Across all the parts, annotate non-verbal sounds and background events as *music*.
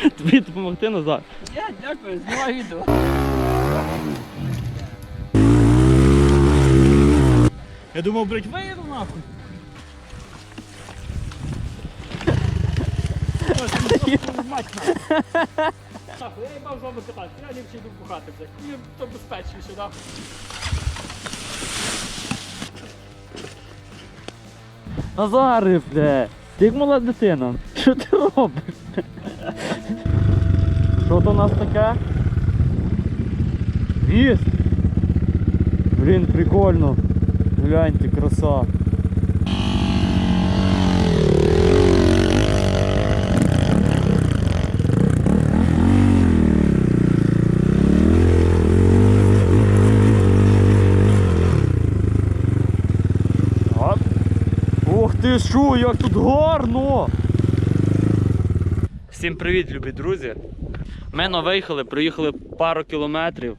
*laughs* Тобі допомогти назад. Я дякую, знімай відео. Я думав, блядь, виїду нахуй. Нахуй, я їбав з вами кататися, я ліпше йду бухати, блядь. Мені то безпечніше, да? Назари, бля. Ти як мала дитина. Що ти робиш? Що то у нас таке? Віст. Блін, прикольно. Гляньте, краса. Оп. Ух ти що, як тут гарно! Всім привіт, любі друзі! Ми виїхали, проїхали пару кілометрів,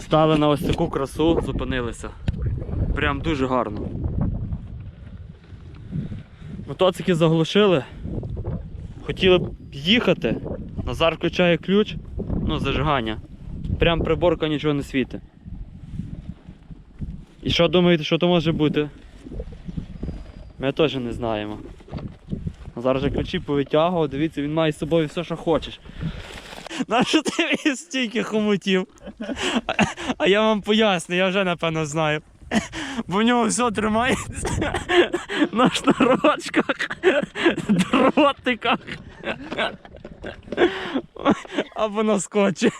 стали на ось таку красу, зупинилися. Прям дуже гарно. Мотоцики заглушили. Хотіли б їхати. Назар включає ключ, ну, зажигання. Прям приборка нічого не світить. І що думаєте, що то може бути? Ми теж не знаємо. Зараз же ключі повитягував, дивіться, він має з собою все, що хочеш. Нащо ти стільки хомутів? А, я вам поясню, я вже напевно знаю. Бо в нього все тримається на шнурочках, дротиках. Або на скотчі.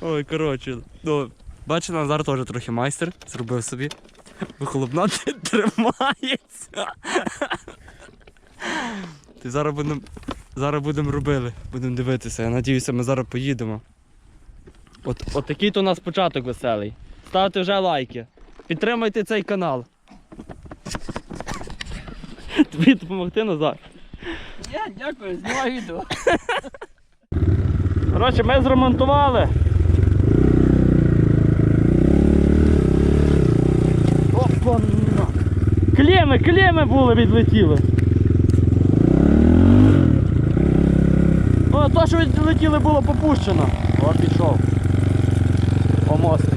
Ой, коротше. Ну, бачите, Назар теж трохи майстер, зробив собі. Вихлопна тримається. Ти зараз будемо зараз будемо робили, будемо дивитися. Я надіюся, ми зараз поїдемо. От, от такий то у нас початок веселий. Ставте вже лайки. Підтримайте цей канал. *laughs* Тобі допомогти назад. Я дякую, знімай відео. *laughs* Коротше, ми зремонтували. Опа! Клеми, клеми були відлетіли. Ну, то, що відлетіли, було попущено. О, пішов. О, мостик.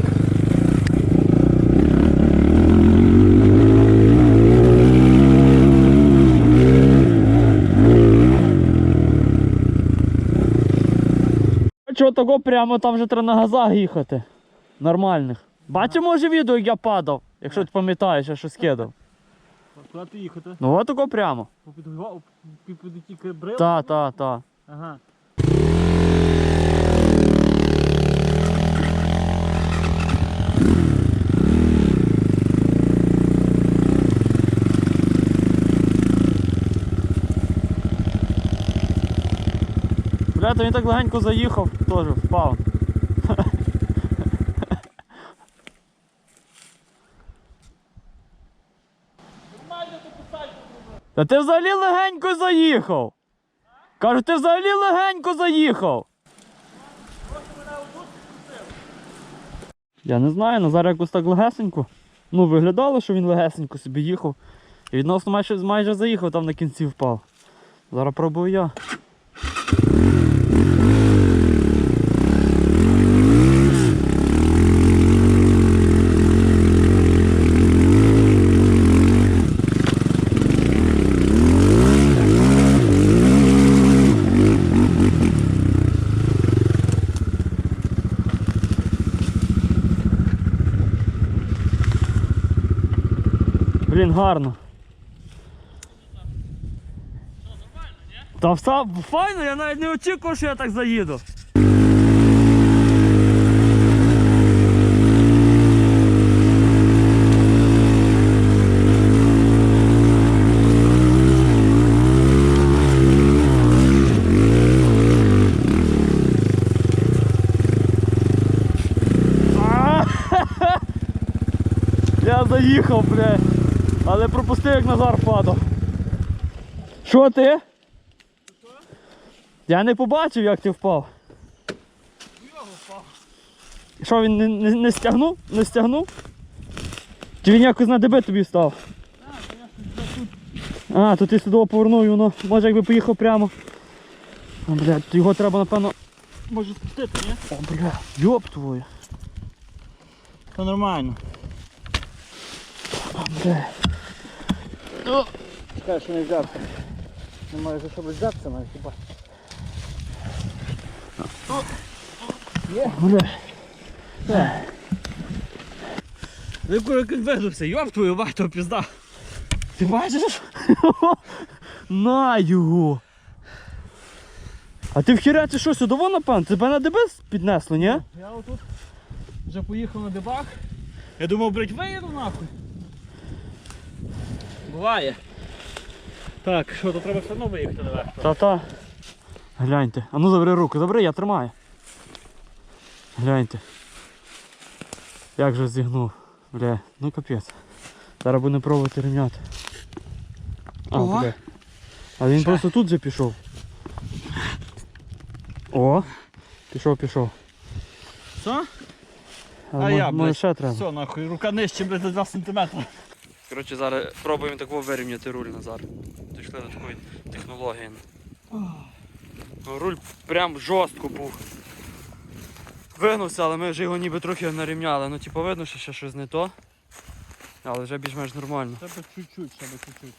Чого того прямо там вже треба на газах їхати. Нормальних. Бачив, може відео, як я падав, якщо ти пам'ятаєш, я щось кидав. Куди ти їхати? Ну от тако прямо. Попід ті брили? Та, та, та. Ага. Бля, то він так легенько заїхав, теж впав. Та ти взагалі легенько заїхав. Кажу, ти взагалі легенько заїхав. Я не знаю, Назар якось так легесенько. Ну, виглядало, що він легесенько собі їхав. І відносно майже, майже заїхав, там на кінці впав. Зараз пробую я. гарно. Та все файно, я навіть не очікував, що я так заїду. *laughs* А! Я заїхав, бля. Але пропустив, як Назар падав. Що ти? Я не побачив, як ти впав. Що він не, не, не стягнув? Не стягнув? Чи він якось на ДБ тобі став? А, то ти сюди повернув і воно, може якби поїхав прямо. О, блядь, його треба, напевно. Може спустити, ні? О, бля, йоп твою. Це нормально. О, бля. О, Чекай, що не взявся. Немає за що взятися навіть хіба. бля. Ви як відвезувся, йоп твою то пізда. Ти бачиш? *laughs* На його. А ти вхіря ти що сюди, напевно? Тебе на ДБС піднесло, ні? Я отут вже поїхав на дебаг. Я думав, блядь, виїду нахуй. Буває. Так, що, то треба все одно виїхати наверх. Та-та. Гляньте. А ну забери руку, забери, я тримаю. Гляньте. Як же зігнув. Бля, ну капець. Зараз будемо пробувати рівняти. А, Ого. бля. А він просто тут же пішов. О! Пішов, пішов. Що? А мо- я, може блядь, ще треба. Все, нахуй, рука нижче, блядь, за 2 см. Коротше, зараз пробуємо таку вирівняти руль Назар. Дійшли до такої технології. Ну, Руль прям жорстко був. Вигнувся, але ми вже його ніби трохи нарівняли. Ну, типу, видно, що ще щось не то. Але вже більш-менш нормально. Треба чуть-чуть, ще би чуть-чуть.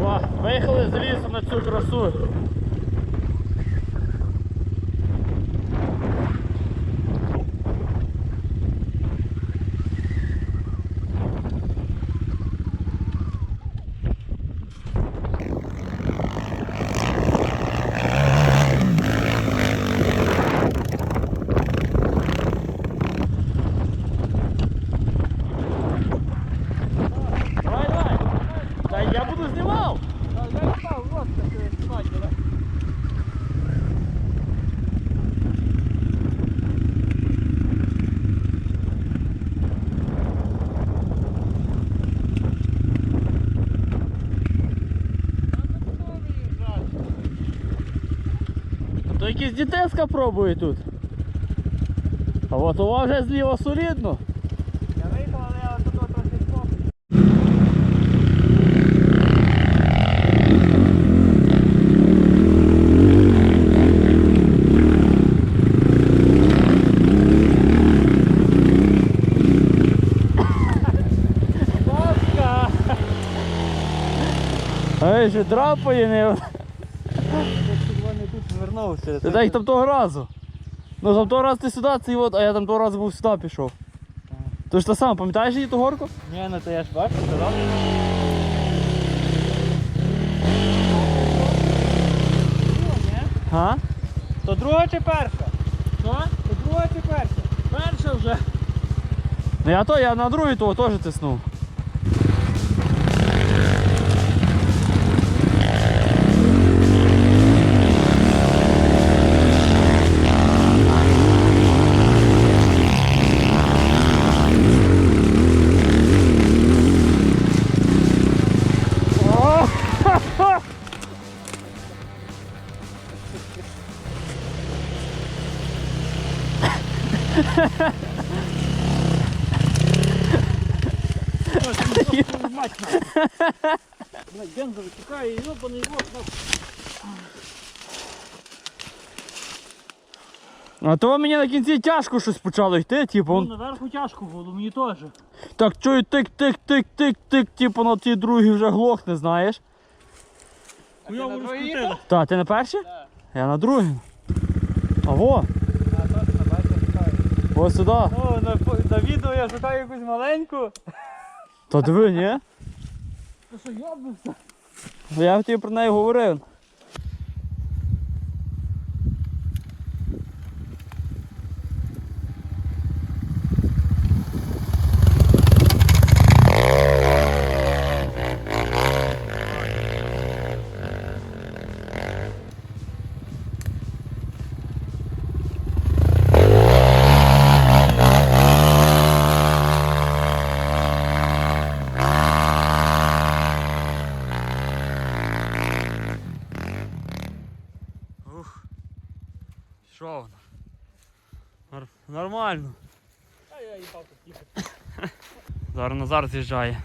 О, виїхали з лісу на цю красу. Давай, давай. Та я буду знімав. Я впав, вот так, знімати, давай. То якісь дітеска пробує тут. А от у вас вже зліва солідно. Я виїхав, але я тут трохи. Бабка! Ей, ще драпає не. Звернувся. Ти так там того разу. Ну там того разу ти сюди, цей от, а я там того разу був сюди пішов. То ж те саме, пам'ятаєш її ту горку? Ні, ну то я ж бачу, сказав. Га? То друга чи перша? Що? То друга чи перша? Перша вже. Ну я то, я на другий того теж тиснув. Бензо. А то мені на кінці тяжко щось почало йти, типу. Ну, наверху тяжко було, мені теж. Так чую тик-тик-тик-тик-тик, типу на ті другий вже глохне, знаєш. Хуйово розкрутили. Та, ти на перший? Я на другий. А во, ось сюди. О, на, на відео я шукаю якусь маленьку. Та диви, ні? Та що, йобнувся? Я тобі про неї говорив. Ух. Що воно? Нор- Нормально. А я їбав тут їхати. Зараз Назар з'їжджає.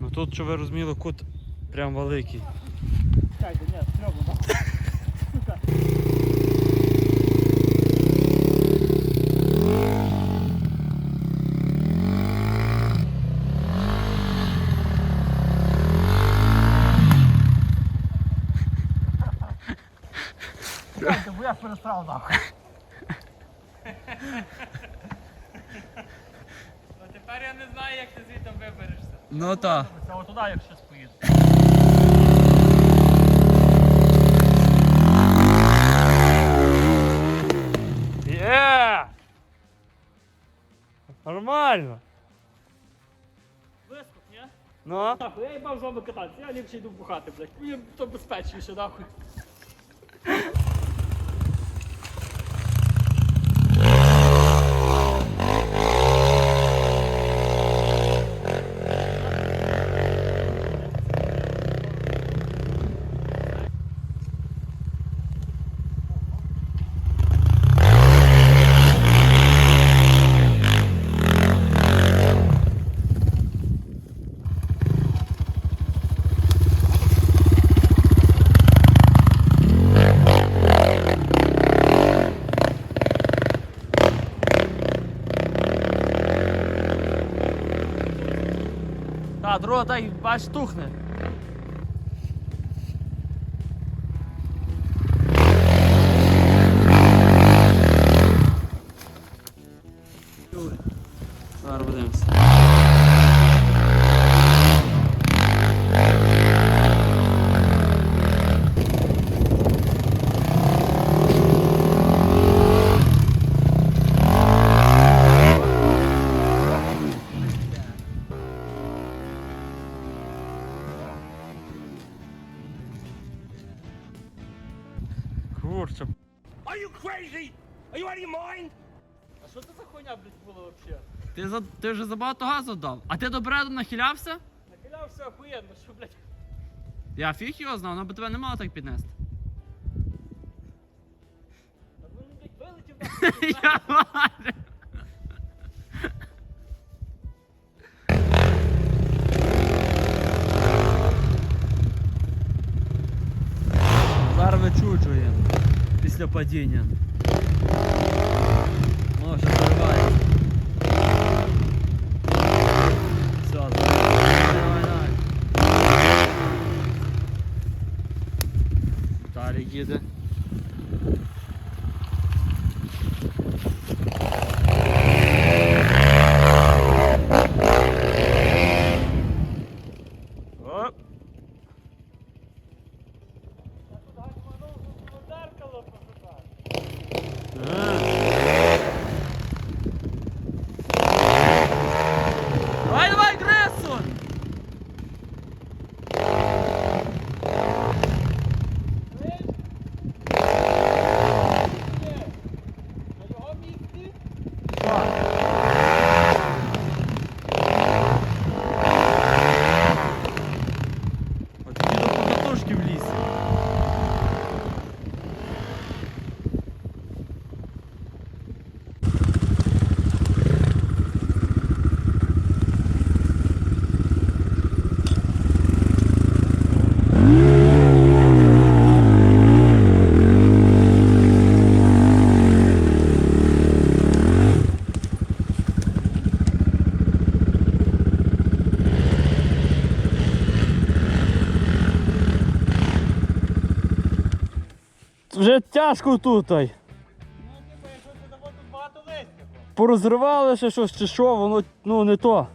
Ну тут, що ви розуміли, кут Прям великий. Чекайте, ні, стрьомно. Сука. Чекайте, бо я перестрав нахуй. Ну я не знаю, як ти звідти виберешся. Ну так. Це отуди, як щось поїду. Є! Нормально. Вискок, ні? Ну. Нахуй, я їбав з вами кататися, я ліпше йду бухати, блядь. Мені то безпечніше, нахуй. Та тухне. За, ти вже забагато газу дав. А ти до бреду нахилявся? Нахилявся охуєнно, що, блядь. Я фіг його знав, але би тебе не мало так піднести. Та ви, блядь, вилетів *laughs* нахуй. Я бачу. Зараз вичучуємо після падіння. О, ще заривається. Все, давай, давай, давай. Далі їде. Оп. Зеркало покупати. Давай, давай, Грессон! На його місці? От тоді до покатушки в лісі. Вже тяжко тут. Ну, типу, якщо там тут багато листя. Порозривали щось чи що, воно ну не то.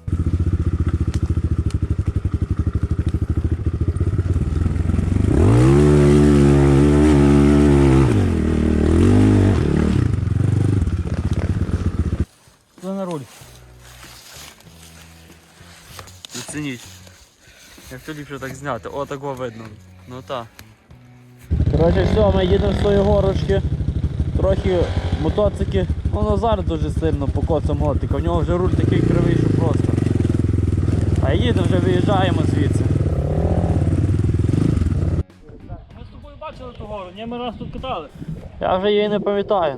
Це на руль. Оцініть. Як то ліпше так зняти, о такого видно. Ну так. Коротше, все, ми їдемо з тої горочки. Трохи мотоцики. Ну, Назар дуже сильно покоцав мотика. У нього вже руль такий кривий, що просто. А їдемо, вже виїжджаємо звідси. Ми з тобою бачили ту гору, ні, ми раз тут катали. Я вже її не пам'ятаю.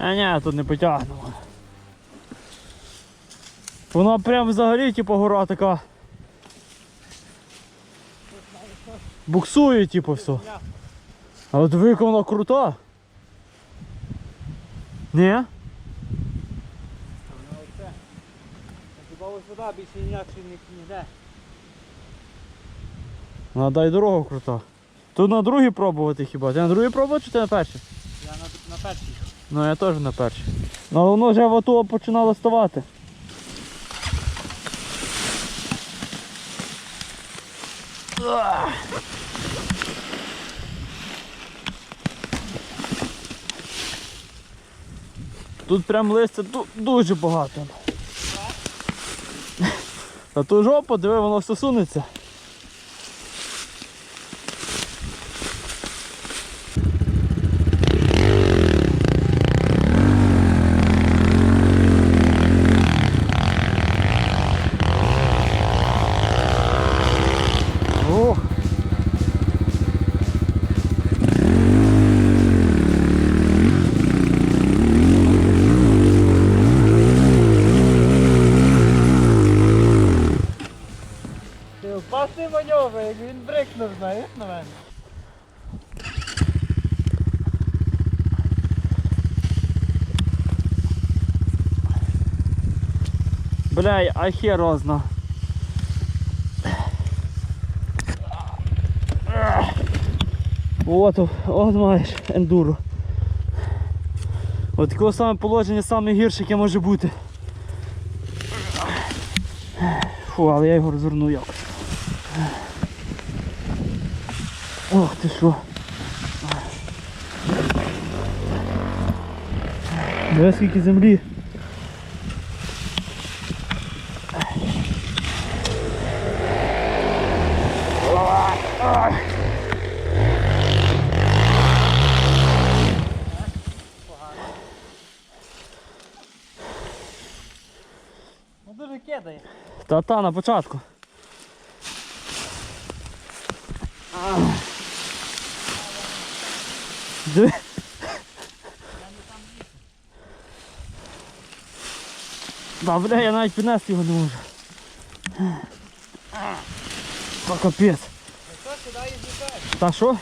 А тут не потягнемо. Вона прям взагалі, типу, гора така. Буксує, типу, все. Але диви, яка вона крута. Ні? Хіба ось вода більше ніякше не йде. Вона дай дорогу крута. Тут на другій пробувати хіба? Ти на другій пробував чи ти на першій? Я на, на першій. Ну я теж на першій. Ну але воно вже в АТО починало ставати. Тут прям листя дуже багато. А ту жопу, диви, воно все сунеться. Ох. Ти опасний маньовер, як він брикнув, знаєш на мене. Бля, а хер розна. От, от маєш ендуро. От такого саме положення саме гірше, яке може бути. Фу, але я його розверну якось. Ох ти що. Диви скільки землі. Ну дуже кидає. Та-та, на початку. Диви. Да, бля, я навіть піднести його не можу. Та капець. Та що?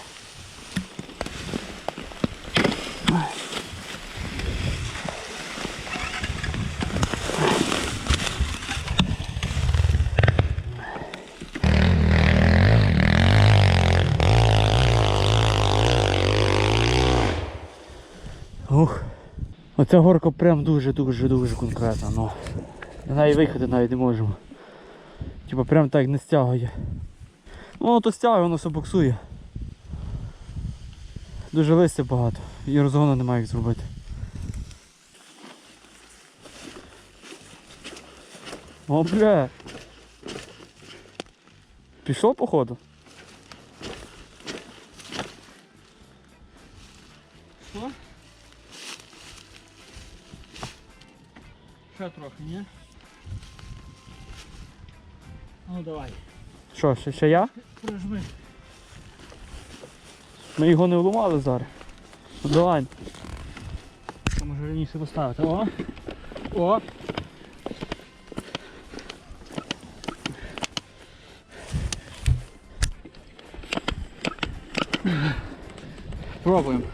Оця горка прям дуже-дуже-дуже конкретна, ну. На неї виїхати навіть не можемо. Типа прям так не стягує. Ну воно то стягує, воно все буксує. Дуже листя багато. І розгону немає як зробити. О, бля. Пішов походу? Ні? Ну давай, Що, ще, ще я? прижми. Ми його не вламали зараз. Ну, давай. А може раніше поставити. О! О! Пробуємо.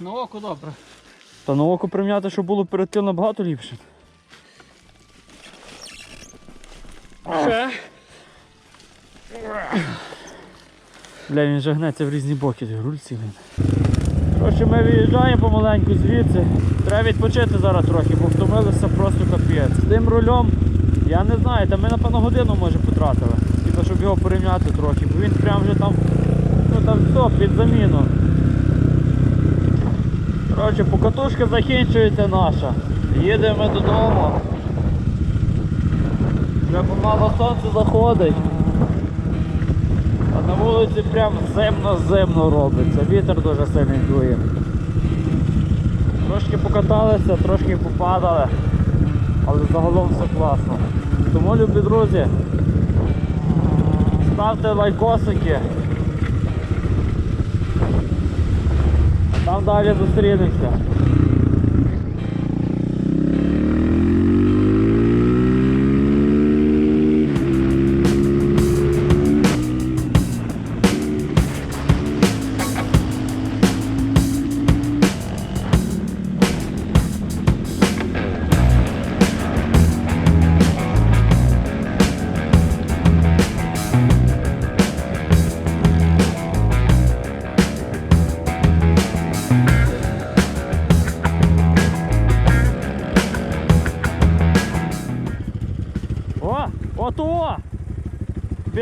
На око добре. Та на око прим'яти, щоб було перед тим набагато ліпше. Бля, він же гнеться в різні боки, руль цілий. Коротше, ми виїжджаємо помаленьку звідси. Треба відпочити зараз трохи, бо втомилися просто капець. З тим рулем, я не знаю, та ми напевно годину може потратили. Типа, щоб його порівняти трохи, бо він прям вже там, ну там все, під заміну. Коротше, покатушка закінчується наша. Їдемо додому. Вже помало сонце заходить. На вулиці прям зимно-зимно робиться. Вітер дуже сильний дує. Трошки покаталися, трошки попадали, але загалом все класно. Тому, любі друзі, ставте лайкосики. Там далі зустрінемося.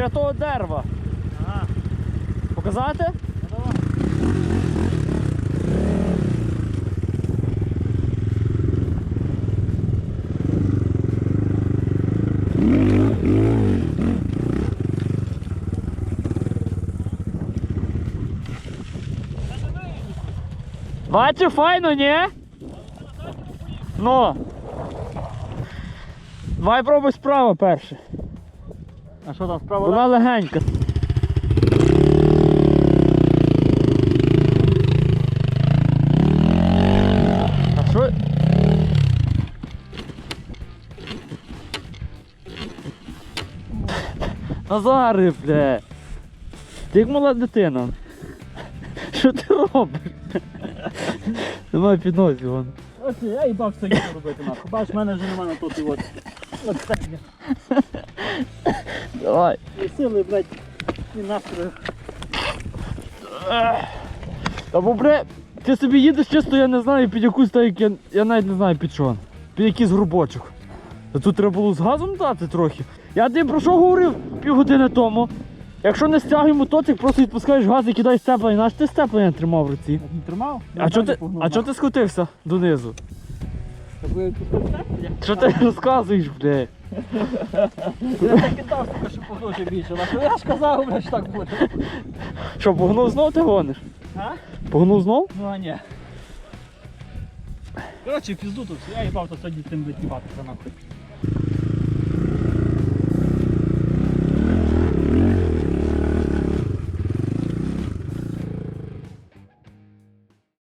Біля того дерева. Ага. Показати? Бачу, файно, ні? Ну. Давай пробуй справа перше. А що там справа? Вона легенька. А що? Назари, бля. Ти як мала дитина. Що ти робиш? Давай піднось його. Ось я їбав це їду робити нахуй. Бачиш, в мене вже нема на тут і от. От це. Давай. І сили, блядь, і настрою. Та бо, бре, ти собі їдеш чисто, я не знаю під якусь та як я, я навіть не знаю під що. Під якийсь грубочок. Та тут треба було з газом дати трохи. Я тобі про що говорив півгодини тому. Якщо не стягуй мотоцик, просто відпускаєш газ і кидаєш степлення. Наш ти степлення тримав в руці. Не тримав? А чого ти, а чого ти скотився донизу? Що ти розказуєш, бля? Я так і дав, що погнувся більше. Я ж казав, що так буде. Що, погнув знов ти гониш? А? Погнув знов? Ну а ні. Коротше, пізду тут, я їбав, то сьогодні тим витіватися нахуй.